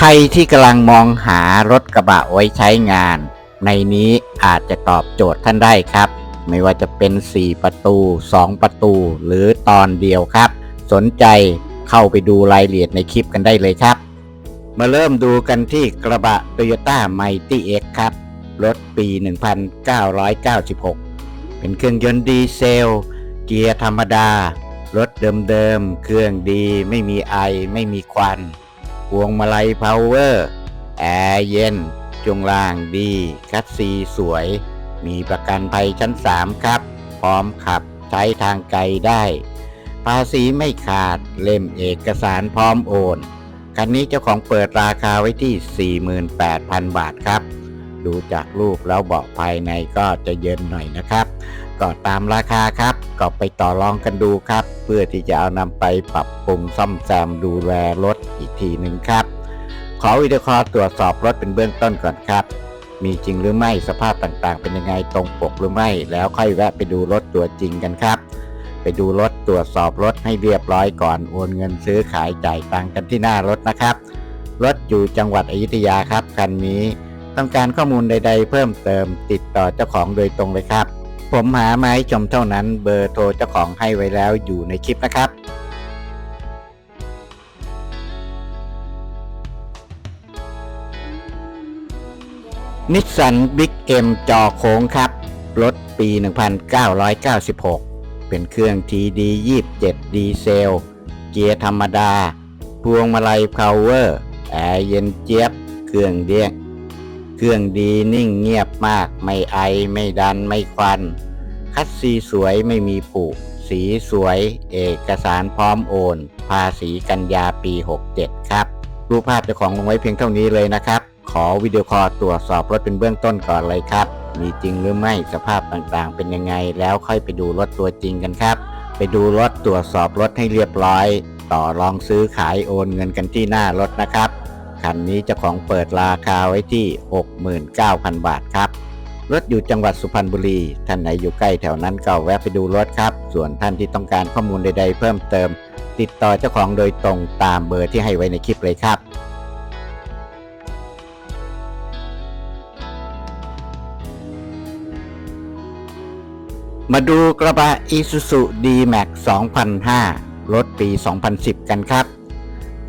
ใครที่กำลังมองหารถกระบะไว้ใช้งาน ในนี้อาจจะตอบโจทย์ท่านได้ครับ ไม่ว่าจะเป็น 4 ประตู 2 ประตู หรือตอนเดียวครับ สนใจเข้าไปดูรายละเอียดในคลิปกันได้เลยครับ มาเริ่มดูกันที่กระบะ Toyota Mighty X ครับ รถปี 1996 เป็นเครื่องยนต์ดีเซล เกียร์ธรรมดา รถเดิมๆ เครื่องดี ไม่มีไอ ไม่มีควัน พวงมาลัยพาวเวอร์ แอร์เย็นช่วงล่างดี คัดซีสวย มีประกันภัยชั้น 3 ครับ พร้อมขับใช้ทางไกลได้ ภาษีไม่ขาดเล่มเอกสารพร้อมโอน คันนี้เจ้าของเปิดราคาไว้ที่ 48,000 บาทครับ ดูจากรูปแล้วเบาะภายในก็จะเย็นหน่อยนะครับ ก็ตามราคาครับ ก็ไปต่อรองกันดูครับ เพื่อที่จะเอานำไปปรับปรุงซ่อมแซมดูแลรถ ทีหนึ่งครับ ขอวิดีโอคอลตรวจสอบรถเป็นเบื้องต้นก่อนครับ มีจริงหรือไม่สภาพต่างๆ เป็นยังไงตรงปกหรือไม่ แล้วค่อยแวะไปดูรถตัวจริงกันครับ ไปดูรถตรวจสอบรถให้เรียบร้อยก่อนโอนเงินซื้อขายจ่ายตังค์กันที่หน้ารถนะครับ รถอยู่จังหวัดอยุธยาครับคันนี้ต้องการข้อมูลใด ๆ เพิ่มเติมติดต่อเจ้าของโดยตรงเลยครับ ผมหามาให้ชมเท่านั้นเบอร์โทรเจ้าของให้ไว้แล้วอยู่ในคลิปนะครับ นิสสันบิ๊กเอ็มจอโค้งครับ รถปี 1996 เป็นเครื่อง TD 27ดีเซล เกียร์ธรรมดา พวงมาลัยพาวเวอร์ แอร์เย็นเจี๊ยบ เครื่องเดียงเครื่องดีนิ่งเงียบมาก ไม่ไอ ไม่ดัน ไม่ควัน คัดซีสวยไม่มีผุ สีสวย เอกสารพร้อมโอน ภาษีกันยาปี 67 ครับ รูปภาพเจ้าของลงไว้เพียงเท่านี้เลยนะครับ ขอวิดีโอคอลตรวจสอบรถเป็นเบื้องต้นก่อนเลยครับ มีจริงหรือไม่สภาพต่างๆ เป็นยังไง แล้วค่อยไปดูรถตัวจริงกันครับ ไปดูรถตรวจสอบรถให้เรียบร้อย ต่อรองซื้อขายโอนเงินกันที่หน้ารถนะครับ คันนี้เจ้าของเปิดราคาไว้ที่ 69,000 บาทครับรถอยู่จังหวัดสุพรรณบุรี ท่านไหนอยู่ใกล้แถวนั้นก็แวะไปดูรถครับ ส่วนท่านที่ต้องการข้อมูลใดๆ เพิ่มเติม ติดต่อเจ้าของโดยตรงตามเบอร์ที่ให้ไว้ในคลิปเลยครับ มาดูกระบะ Isuzu D-Max 2005 รถปี 2010 กันครับ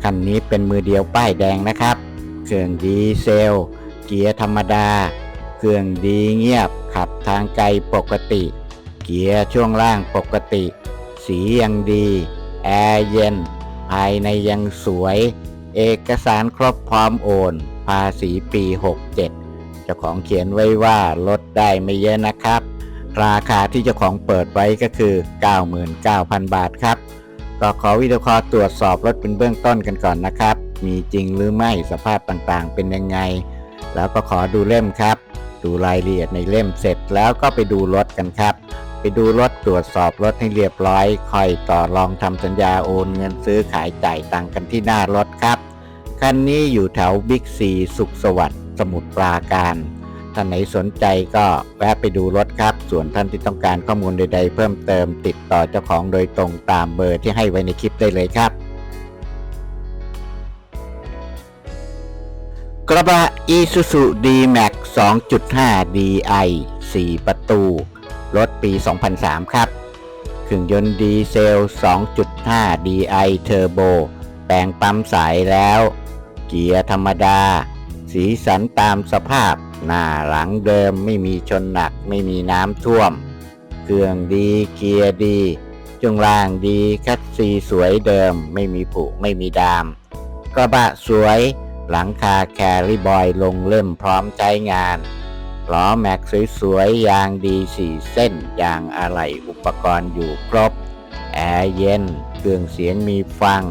คันนี้เป็นมือเดียวป้ายแดงนะครับ เครื่องดีเซล เกียร์ธรรมดา เครื่องดีเงียบ ขับทางไกลปกติ เกียร์ช่วงล่างปกติ สียังดี แอร์เย็น ภายในยังสวย เอกสารครบพร้อมโอน ภาษีปี 67 เจ้าของเขียนไว้ว่าลดได้ไม่เยอะนะครับ ราคาที่เจ้าของเปิดไว้ก็คือ 99,000 บาทครับ ก็ขอวิดีโอคอตรวจสอบรถเป็นเบื้องต้นกันก่อนนะครับ มีจริงหรือไม่สภาพต่างๆ เป็นยังไง แล้วก็ขอดูเล่มครับ ดูรายละเอียดในเล่มเสร็จแล้วก็ไปดูรถกันครับ ไปดูรถตรวจสอบรถให้เรียบร้อย ค่อยต่อรองทำสัญญาโอนเงินซื้อขายจ่ายตังค์กันที่หน้ารถครับ คันนี้อยู่แถวบิ๊กซีสุขสวัสดิ์สมุทรปราการ ท่านไหนสนใจก็แวะไปดูรถครับ ส่วนท่านที่ต้องการข้อมูลใด ๆ เพิ่มเติมติดต่อเจ้าของโดยตรงตามเบอร์ที่ให้ไว้ในคลิปได้เลยครับ กระบะ Isuzu D-Max 2.5 Di 4 ประตู รถปี 2003 ครับเครื่องยนต์ดีเซล 2.5 Di Turbo แปลงปั๊มสายแล้ว เกียร์ธรรมดา สีสันตามสภาพ หน้าหลังเดิมไม่มีชนหนักไม่มีน้ำท่วม เครื่องดีเกียร์ดีช่วงล่างดีคัดซีสวยเดิมไม่มีผุไม่มีดาม กระบะสวยหลังคาแคริบอยลงเล่มพร้อมใช้งานล้อแม็กสวยๆยางดีสี่เส้นยางอะไหล่อุปกรณ์อยู่ครบ แอร์เย็น เครื่องเสียงมีฟัง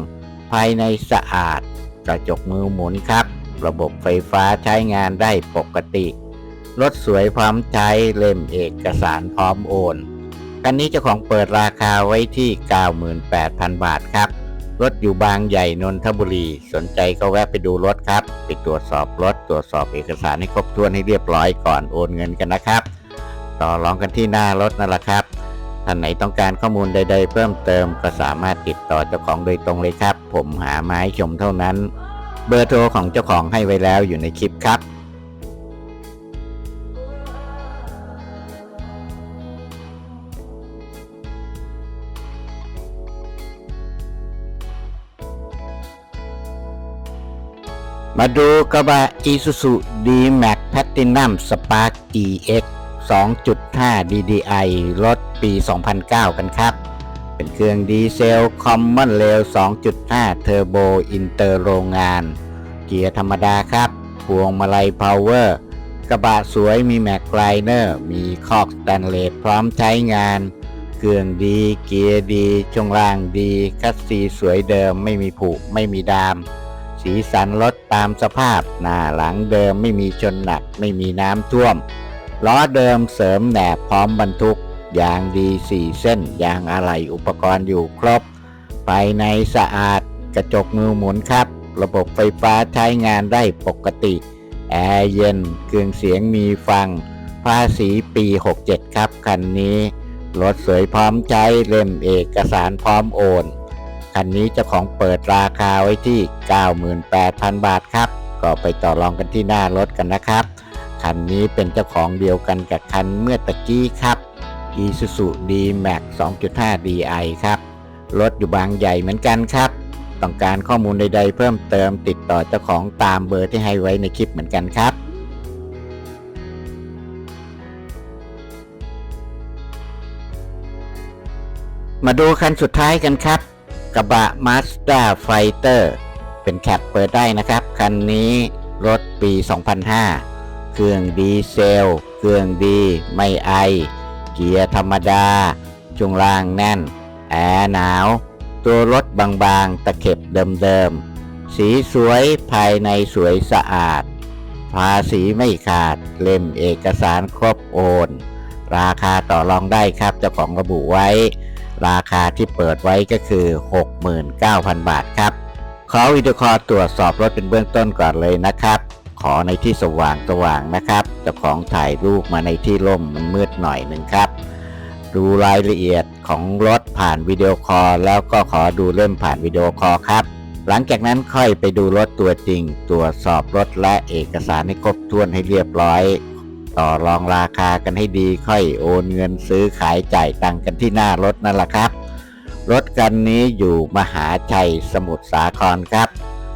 ภายในสะอาด กระจกมือหมุนครับ ระบบไฟฟ้าใช้งานได้ปกติรถสวยพร้อมใช้เล่มเอกสารพร้อมโอน คันนี้เจ้าของเปิดราคาไว้ที่ 98,000 บาทครับ รถอยู่บางใหญ่นนทบุรี สนใจก็แวะไปดูรถครับ ไปตรวจสอบรถตรวจสอบเอกสารให้ครบถ้วนให้เรียบร้อยก่อนโอนเงินกันนะครับ ต่อรองกันที่หน้ารถนั่นแหละครับ ท่านไหนต้องการข้อมูลใด ๆ เพิ่มเติมก็สามารถติดต่อเจ้าของโดยตรงเลยครับ ผมหามาให้ชมเท่านั้น เบอร์โทรของเจ้าของให้ไว้แล้วอยู่ในคลิปครับมาดูกระบะ Isuzu D-Max Platinum Spark EX 2.5 DDI รถปี 2009 กันครับ เป็นเครื่องดีเซล Common Rail 2.5 Turbo Inter โรงงาน เกียร์ธรรมดาครับพวงมาลัย Power กระบะสวยมีแม็กไลเนอร์ มีคอกสแตนเลสพร้อมใช้งาน เครื่องดี เกียร์ดี ช่วงล่างดี คัสซีสวยเดิมไม่มีผุไม่มีดาม สีสันรถตามสภาพ หน้าหลังเดิมไม่มีชนหนัก ไม่มีน้ำท่วม ล้อเดิมเสริมแหนบพร้อมบรรทุก ยางดี4เส้น ยางอะไหล่อุปกรณ์อยู่ครบ ภายในสะอาดกระจกมือหมุนครับ ระบบไฟฟ้าใช้งานได้ปกติ แอร์เย็น เครื่องเสียงมีฟัง ภาษีปี 67 ครับ คันนี้ รถสวยพร้อมใช้เล่มเอกสารพร้อมโอน คันนี้เจ้าของเปิดราคาไว้ที่ 98,000 บาทครับ ก็ไปต่อรองกันที่หน้ารถกันนะครับ คันนี้เป็นเจ้าของเดียวกันกับคันเมื่อตะกี้ครับ Isuzu D-Max 2.5 Di ครับ รถอยู่บางใหญ่เหมือนกันครับ ต้องการข้อมูลใด ๆ เพิ่มเติมติดต่อเจ้าของตามเบอร์ที่ให้ไว้ในคลิปเหมือนกันครับมาดูคันสุดท้ายกันครับ กระบะ Mazda Fighter เป็นแคปเปิดได้นะครับ คันนี้รถปี 2005 เครื่องดีเซล เครื่องดี ไม่ไอ กียร์ธรรมดา ช่วงล่างแน่น แอร์หนาว ตัวรถบางๆ ตะเข็บเดิมๆ สีสวยภายในสวยสะอาด ภาษีไม่ขาด เล่มเอกสารครบโอน ราคาต่อรองได้ครับเจ้าของระบุไว้ ราคาที่เปิดไว้ก็คือ 69,000 บาทครับขอวิดีโอคอลตรวจสอบรถเป็นเบื้องต้นก่อนเลยนะครับ ขอในที่สว่างสว่างๆนะครับ เจ้าของถ่ายรูปมาในที่ร่มมันมืดหน่อยหนึ่งครับ ดูรายละเอียดของรถผ่านวิดีโอคอลแล้วก็ขอดูเล่มผ่านวิดีโอคอลครับ หลังจากนั้นค่อยไปดูรถตัวจริง ตรวจสอบรถและเอกสารให้ครบถ้วนให้เรียบร้อย ต่อรองราคากันให้ดีค่อยโอนเงินซื้อขายจ่ายตังค์กันที่หน้ารถนั่นแหละครับ รถคันนี้อยู่มหาชัยสมุทรสาครครับ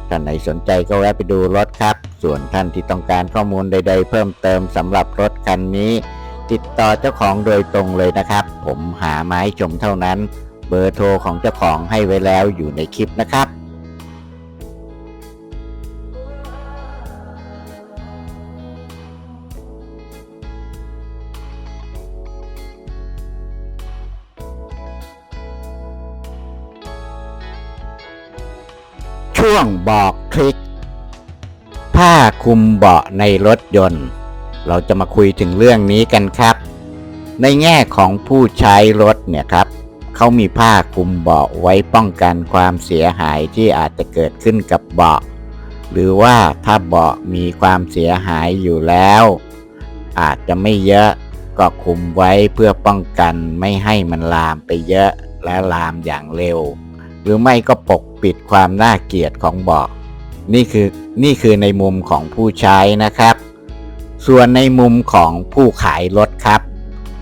ท่านไหนสนใจก็แวะไปดูรถครับ ส่วนท่านที่ต้องการข้อมูลใด ๆ เพิ่มเติมสำหรับรถคันนี้ ติดต่อเจ้าของโดยตรงเลยนะครับ ผมหาไม้ชมเท่านั้น เบอร์โทรของเจ้าของให้ไว้แล้วอยู่ในคลิปนะครับ ช่วงบอกทริคผ้าคลุมเบาะในรถยนต์ เราจะมาคุยถึงเรื่องนี้กันครับ ในแง่ของผู้ใช้รถเนี่ยครับเขามีผ้าคลุมเบาะไว้ป้องกันความเสียหายที่อาจจะเกิดขึ้นกับเบาะ หรือว่าถ้าเบาะมีความเสียหายอยู่แล้ว อาจจะไม่เยอะก็คุมไว้เพื่อป้องกันไม่ให้มันลามไปเยอะและลามอย่างเร็ว หรือไม่ก็ปกปิดความน่าเกลียดของเบาะนี่คือนี่คือในมุมของผู้ใช้นะครับ ส่วนในมุมของผู้ขายรถครับ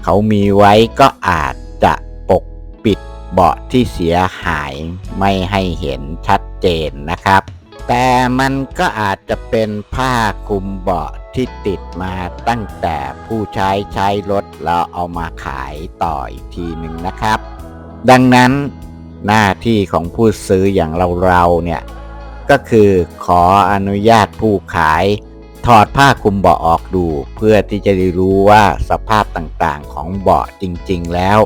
เขามีไว้ก็อาจจะปกปิดเบาะที่เสียหายไม่ให้เห็นชัดเจนนะครับ แต่มันก็อาจจะเป็นผ้าคลุมเบาะที่ติดมาตั้งแต่ผู้ใช้ใช้รถแล้วเอามาขายต่ออีกทีหนึ่งนะครับ ดังนั้น หน้าที่ของผู้ซื้ออย่างเราๆเนี่ย ก็คือขออนุญาตผู้ขาย ถอดผ้าคลุมเบาะออกดู เพื่อที่จะได้รู้ว่าสภาพต่างๆของเบาะจริงๆแล้ว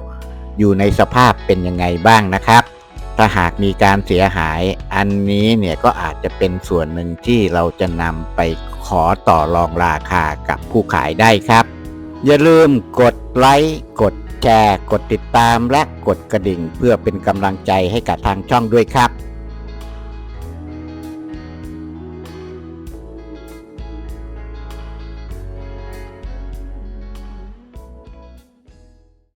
อยู่ในสภาพเป็นยังไงบ้างนะครับ ถ้าหากมีการเสียหาย อันนี้เนี่ยก็อาจจะเป็นส่วนหนึ่งที่เราจะนำไปขอต่อรองราคากับผู้ขายได้ครับ อย่าลืมกดไลค์กด แชร์ กดติดตามและกดกระดิ่ง เพื่อเป็นกำลังใจให้กับทางช่องด้วยครับ